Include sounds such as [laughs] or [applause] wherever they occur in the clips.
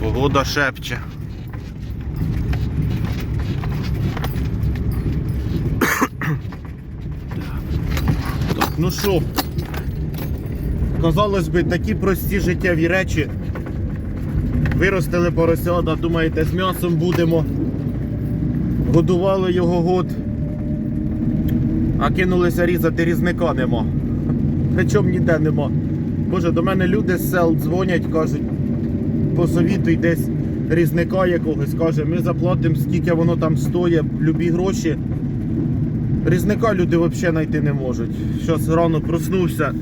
Погода шепче. Так, ну що, казалось би, такі прості життєві речі. Виростили поросята, думаєте, з м'ясом будемо. Годували його год. А кинулися різати різника нема. Причому ніде нема. Боже, до мене люди з сел дзвонять, кажуть, посовітуй десь різника якогось, каже, ми заплатимо, скільки воно там стоїть, любі гроші. Різника люди взагалі знайти не можуть. Зараз рано проснувся.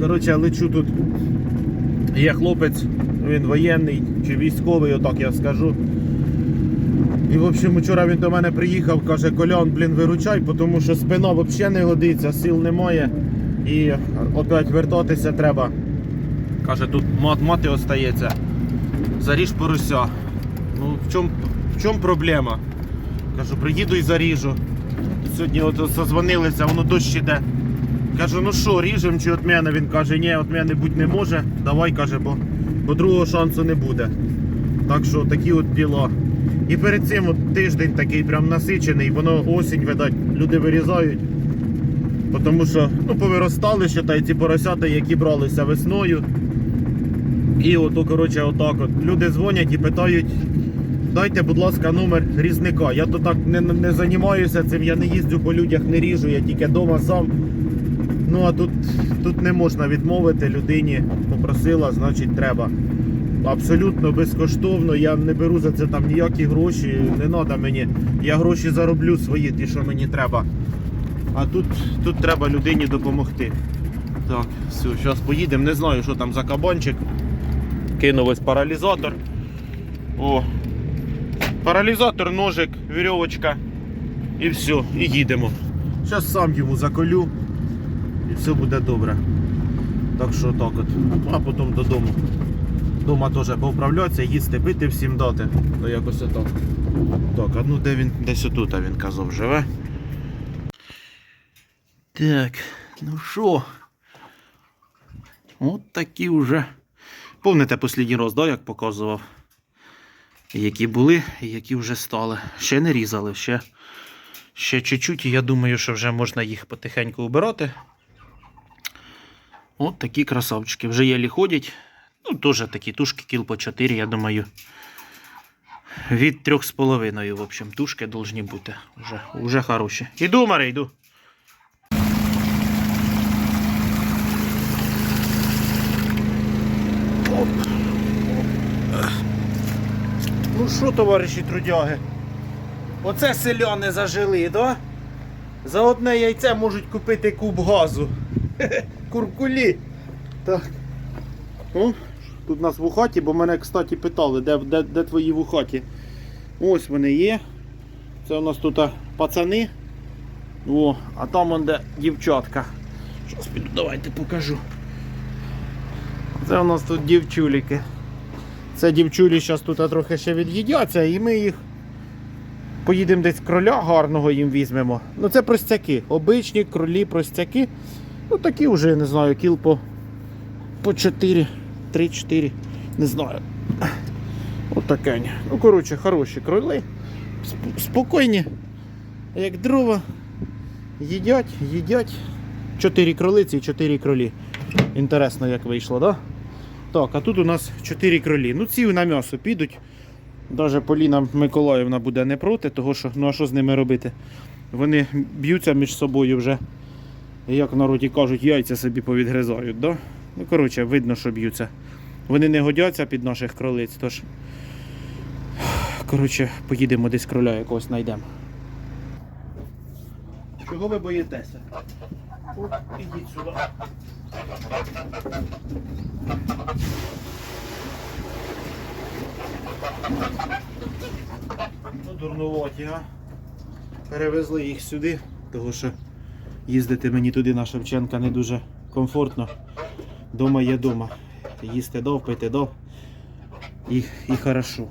Коротше, лечу тут. Є хлопець, він воєнний чи військовий, отак я скажу. І в общем, вчора він до мене приїхав, каже, Колян, блін, виручай, тому що спина взагалі не годиться, сил немає. І опять вертатися треба. Каже, тут мат мати остається. Заріж порося. Ну, в чому в чому проблема? Кажу, приїду і заріжу. Сьогодні от созвонилися, воно дощ іде. Кажу, ну що, ріжем чи від мене? Він каже, ні, від мене бути не може. Давай, каже, бо, бо другого шансу не буде. Так що такі от діла. І перед цим от тиждень такий прям насичений, воно осінь, видать, люди вирізають. Тому що ну, повиростали ще та й ці поросята, які бралися весною. І ото, коротше, отак от. Люди дзвонять і питають, дайте, будь ласка, номер різника. Я то так не, не займаюся цим, я не їздю по людях, не ріжу, я тільки вдома сам. Ну а тут, тут не можна відмовити людині, попросила, значить треба. Абсолютно безкоштовно, я не беру за це там ніякі гроші, не треба мені. Я гроші зароблю свої, ті, що мені треба. А тут, тут треба людині допомогти. Так, все, зараз поїдемо. Не знаю, що там за кабанчик. Кинув ось паралізатор. О. Паралізатор, ножик, вірьовочка. І все, і їдемо. Зараз сам йому заколю. І все буде добре. Так що так от. А потім додому. Дома теж поуправлятися, їсти, пити всім дати. Ну якось отак. Так, а ну де він? Десь отут, він казав, живе. Так, ну що? От такі вже. Помните останній раз, да, як показував? Які були які вже стали. Ще не різали, ще, ще чуть-чуть, і я думаю, що вже можна їх потихеньку убирати. От такі красавчики. Вже єлі ходять. Ну, теж такі тушки кіл по 4, я думаю. Від 3,5, в общем, тушки должні бути. Уже, уже хороші. Іду, Маре, йду. Оп. Ну що, товариші трудяги? Оце селяни зажили, да? За одне яйце можуть купити куб газу. [laughs] Куркулі. Так. О, тут у нас в хаті, бо мене, кстати, питали, де, де, де твої в хаті. Ось вони є. Це у нас тут пацани. О, а там он де дівчатка. Щас піду, давайте покажу. Це у нас тут дівчуліки. Це дівчулі зараз тут трохи ще від'їдяться і ми їх поїдемо десь кроля гарного їм візьмемо. Ну це простяки. Обичні кролі простяки. Ну такі вже, не знаю, кіл по, по 4, 3-4, не знаю. Отакень. Ну, коротше, хороші кроли. Сп- Спокійні, як дрова. Їдять, їдять. Чотири кролиці і чотири кролі. Інтересно, як вийшло, так? Да? Так, а тут у нас 4 кролі. Ну ці на м'ясо підуть. Навіть Поліна Миколаївна буде не проти, того що ну а що з ними робити? Вони б'ються між собою вже. Як в народі кажуть, яйця собі повідгризають. Да? Ну, коротше, видно, що б'ються. Вони не годяться під наших кролиць, тож. Коротше, поїдемо десь кроля якогось знайдемо. Чого ви боїтеся? От, ідіть сюди. Ну, дурнуваті, а? Перевезли їх сюди, тому що їздити мені туди на Шевченка не дуже комфортно. Дома є дома. Їсти дов, пити дов. І, і хорошо.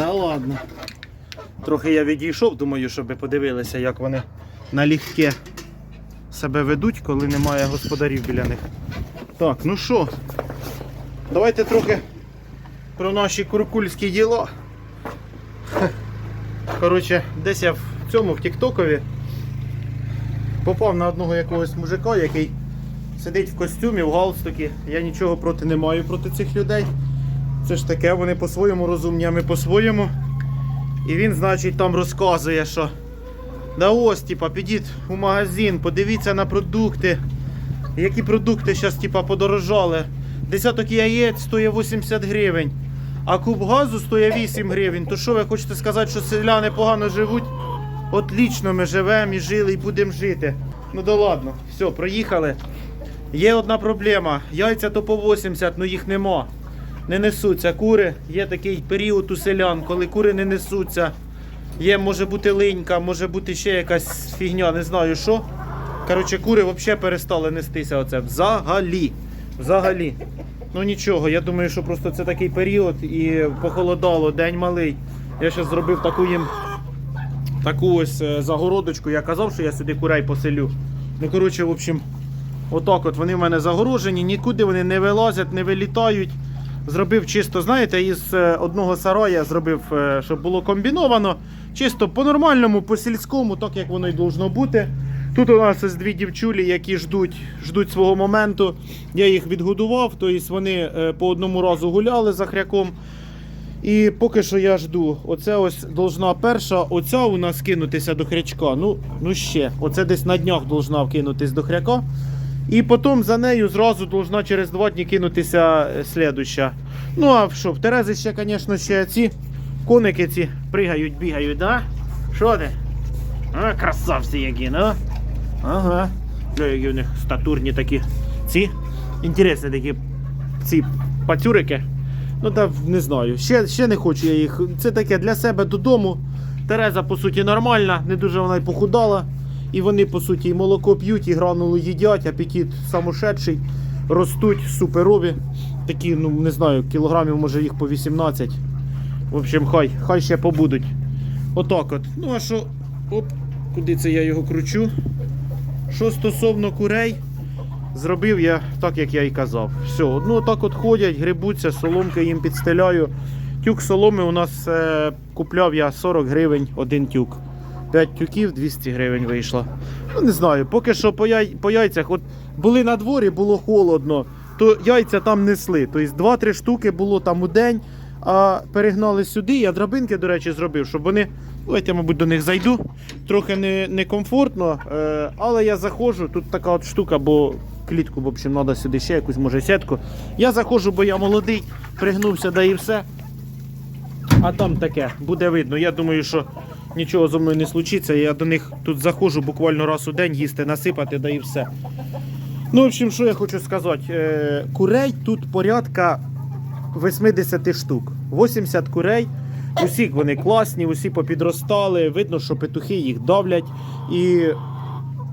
Да ладно. Трохи я відійшов, думаю, щоб ви подивилися, як вони налегке себе ведуть, коли немає господарів біля них. Так, ну що, давайте трохи про наші куркульські діла. Коротше, десь я в цьому в Тіктокові попав на одного якогось мужика, який сидить в костюмі, в галстукі. Я нічого проти не маю проти цих людей. Це ж таке, вони по-своєму розумні, а ми по-своєму. І він, значить, там розказує, що да ось, типа, підіть у магазин, подивіться на продукти. Які продукти зараз типа, подорожали. Десяток яєць стоїть 80 гривень, а куб газу стоїть 8 гривень. То що ви хочете сказати, що селяни погано живуть? Отлічно ми живемо і жили, і будемо жити. Ну да ладно, все, проїхали. Є одна проблема. Яйця то по 80, ну їх нема не несуться кури. Є такий період у селян, коли кури не несуться. Є, може бути линька, може бути ще якась фігня, не знаю що. Коротше, кури взагалі перестали нестися. Оце. Взагалі. Взагалі. Ну нічого, я думаю, що просто це такий період і похолодало, день малий. Я ще зробив таку їм таку ось е, загородочку. Я казав, що я сюди курей поселю. Ну, коротше, в общем, отак от вони в мене загорожені, нікуди вони не вилазять, не вилітають. Зробив чисто, знаєте, із е, одного сарая зробив, е, щоб було комбіновано. Чисто по-нормальному, по-сільському, так як воно й должно бути. Тут у нас ось дві дівчулі, які ждуть, ждуть свого моменту. Я їх відгодував, тобто вони е, по одному разу гуляли за хряком. І поки що я жду. Оце ось должна перша, оця у нас кинутися до хрячка. Ну, ну ще. Оце десь на днях должна вкинутись до хряка. І потім за нею зразу должна через два дні кинутися е, слідуща. Ну а що, в Терези ще, звісно, ще ці коники ці пригають, бігають, да? Що ти? А, красавці які, ну? Ага. Бля, які в них статурні такі ці. Інтересні такі ці пацюрики. Ну та не знаю. Ще, ще не хочу я їх. Це таке для себе додому. Тереза, по суті, нормальна, не дуже вона й похудала. І вони, по суті, і молоко п'ють, і гранулу їдять, апетит самошедший. Ростуть суперові. Такі, ну не знаю, кілограмів може їх по 18. В общем, хай, хай ще побудуть. Отак от. Ну а що. Оп, куди це я його кручу? Що стосовно курей, зробив я так, як я і казав. Все, ну отак от ходять, грибуться, соломки їм підстеляю. Тюк соломи у нас е, купляв я 40 гривень один тюк. 5 тюків 200 гривень вийшло. Ну не знаю, поки що по, яй, по яйцях, от були на дворі, було холодно, то яйця там несли. Тобто 2-3 штуки було там у день, а перегнали сюди. Я драбинки, до речі, зробив, щоб вони. Давайте, я, мабуть, до них зайду. Трохи не, некомфортно, е, але я заходжу. Тут така от штука, бо клітку, в общем, треба сюди ще якусь може сітку. Я заходжу, бо я молодий, пригнувся, да і все. А там таке, буде видно. Я думаю, що нічого зо мною не случиться. Я до них тут заходжу буквально раз у день їсти, насипати, да і все. Ну, в общем, що я хочу сказати. Е, Курей тут порядка 80 штук. 80 курей. Усі вони класні, усі попідростали. Видно, що петухи їх давлять. І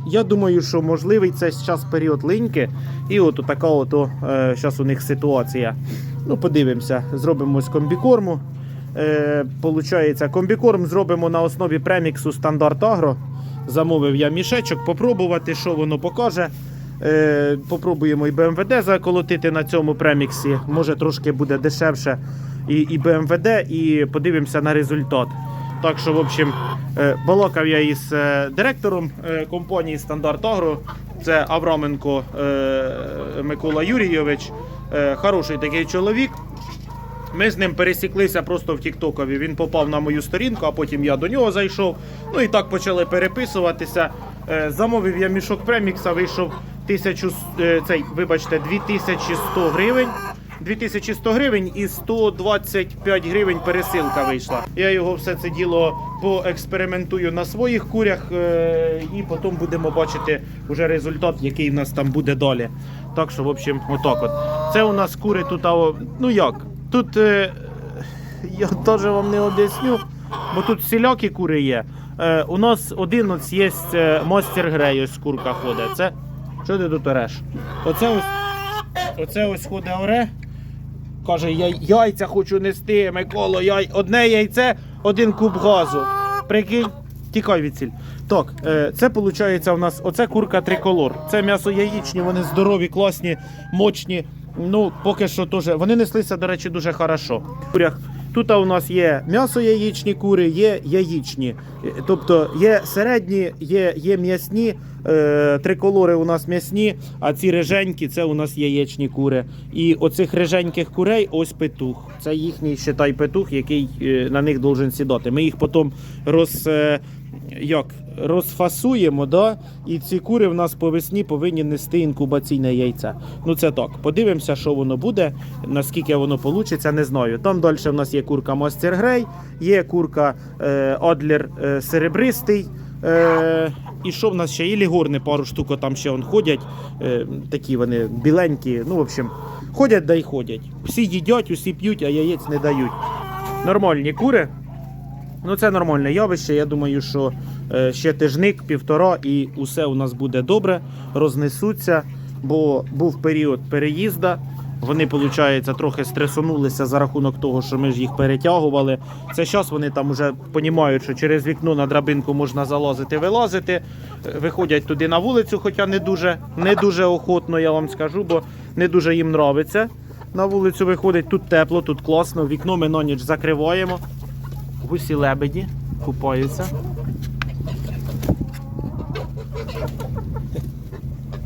я думаю, що можливий це зараз період линьки. І от така от зараз у них ситуація. Ну, подивимося, зробимо з комбікорму. Е, получається, комбікорм зробимо на основі преміксу стандарт Агро. Замовив я мішечок, попробувати, що воно покаже. Е, попробуємо і БМВД заколотити на цьому преміксі. Може трошки буде дешевше і, і БМВД, і подивимося на результат. Так що, в общем, е, балакав я із е, директором е, компанії Стандарт Агро. Це Авраменко е, Микола Юрійович. Е, Хороший такий чоловік. Ми з ним пересіклися просто в Тіктокові. Він попав на мою сторінку, а потім я до нього зайшов. Ну і так почали переписуватися. Е, Замовив я мішок премікса, вийшов тисячу, е, цей, вибачте, 2100 гривень. 2100 гривень і 125 гривень пересилка вийшла. Я його все це діло поекспериментую на своїх курях, е, і потім будемо бачити вже результат, який в нас там буде далі. Так що, в общем, отак от. Це у нас кури тут, ну як? Тут е, я теж вам не об'ясню, бо тут всілякі кури є. Е, у нас один ось є е, мастер грей, ось курка ходить. Це що ти тут ореш? Оце ось, оце ось ходить оре. Каже, я яйця хочу нести, Миколо, яй... одне яйце, один куб газу. Прикинь, тікай від ціль. Так, е, це виходить у нас оце курка триколор. Це м'ясо яєчні, вони здорові, класні, мощні. Ну, поки що теж. Вони неслися, до речі, дуже хорошо. Курях. Тут у нас є м'ясо яєчні кури, є яєчні. Е, Тобто є середні, є, є м'ясні, е, триколори у нас м'ясні, а ці реженькі це у нас яєчні кури. І оцих реженьких курей ось петух. Це їхній считай петух, який е, на них должен сідати. Ми їх потім роз, е, як, розфасуємо, да? і ці кури в нас по весні повинні нести інкубаційне яйце. Ну це так. Подивимося, що воно буде, наскільки воно вийде, не знаю. Там далі в нас є курка Мастер Грей, є курка е, Адлер е, серебристий. Е, і що в нас ще? І лігорни, пару штук там ще он ходять. Е, такі вони біленькі. Ну, в общем, ходять да й ходять. Всі їдять, усі п'ють, а яєць не дають. Нормальні кури. Ну, це нормальне явище. Я думаю, що е, ще тижник, півтора, і усе у нас буде добре, рознесуться, бо був період переїзду. Вони, виходить, трохи стресонулися за рахунок того, що ми ж їх перетягували. Це зараз вони там вже розуміють, що через вікно на драбинку можна залазити, вилазити. Виходять туди на вулицю, хоча не дуже, не дуже охотно, я вам скажу, бо не дуже їм нравиться. На вулицю виходить, тут тепло, тут класно. Вікно ми на ніч закриваємо. Гусі лебеді купаються.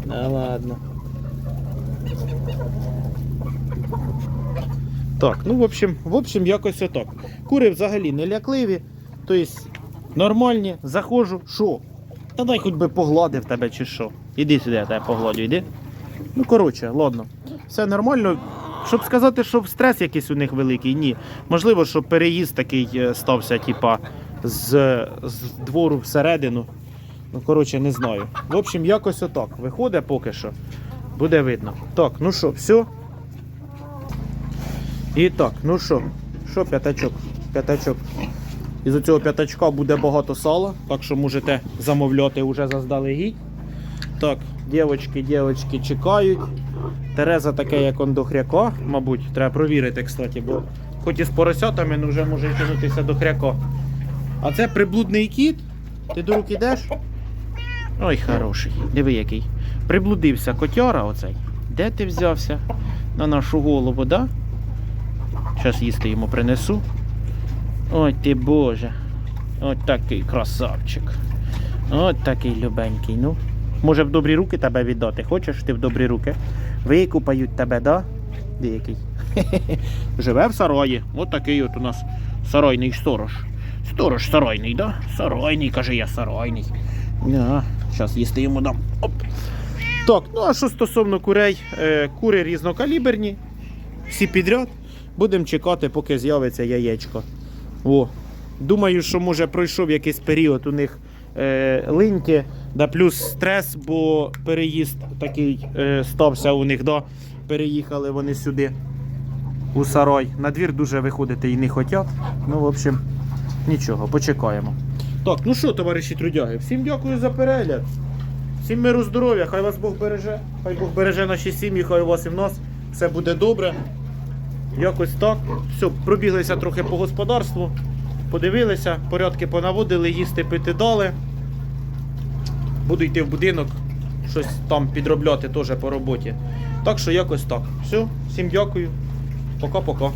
Да ладно. Так, ну в общем, в общем, якось отак. Кури взагалі не лякливі, тобто нормальні, заходжу, що? Та дай хоч би погладив тебе чи що. Іди сюди, я тебе погладю, іди. Ну, коротше, ладно. Все нормально. Щоб сказати, що стрес якийсь у них великий, ні. Можливо, що переїзд такий е, стався, типа, з, з двору всередину. Ну, коротше, не знаю. В общем, якось отак. Виходить поки що. Буде видно. Так, ну що, все. І так, ну що, що п'ятачок? П'ятачок. Із цього п'ятачка буде багато сала, так що можете замовляти вже заздалегідь. Так, дівчатки, дівчатки чекають. Тереза таке, як он до хряка, мабуть, треба провірити, кстати, бо хоч і з поросятами ну, вже може тягнутися до хряка. А це приблудний кіт. Ти до рук ідеш? Ой, хороший. Диви який. Приблудився котяра оцей. Де ти взявся? На нашу голову, да? Зараз їсти йому принесу. Ой ти боже. Ось такий красавчик. От такий любенький. Ну. Може в добрі руки тебе віддати? Хочеш ти в добрі руки? Викупають тебе, да? Деякий. [laughs] Живе в сараї. От такий от у нас сарайний сторож. Сторож сарайний, да? Сарайний, каже я сарайний. Ja, зараз їсти йому дам. Оп. Так, ну а що стосовно курей, е, кури різнокаліберні, всі підряд. Будемо чекати, поки з'явиться яєчко. О, думаю, що може пройшов якийсь період у них е, линьки, Да, плюс стрес, бо переїзд такий е, стався у них, да? переїхали вони сюди у сарай. На двір дуже виходити і не хочуть. Ну, в общем, нічого, почекаємо. Так, ну що, товариші трудяги, всім дякую за перегляд. Всім миру здоров'я, хай вас Бог береже, хай Бог береже наші сім'ї, хай у вас і в нас все буде добре. Якось так. Все, пробіглися трохи по господарству, подивилися, порядки понаводили, їсти пити дали. Буду йти в будинок, щось там підробляти теж по роботі. Так що якось так. Все, всім дякую. Пока-пока.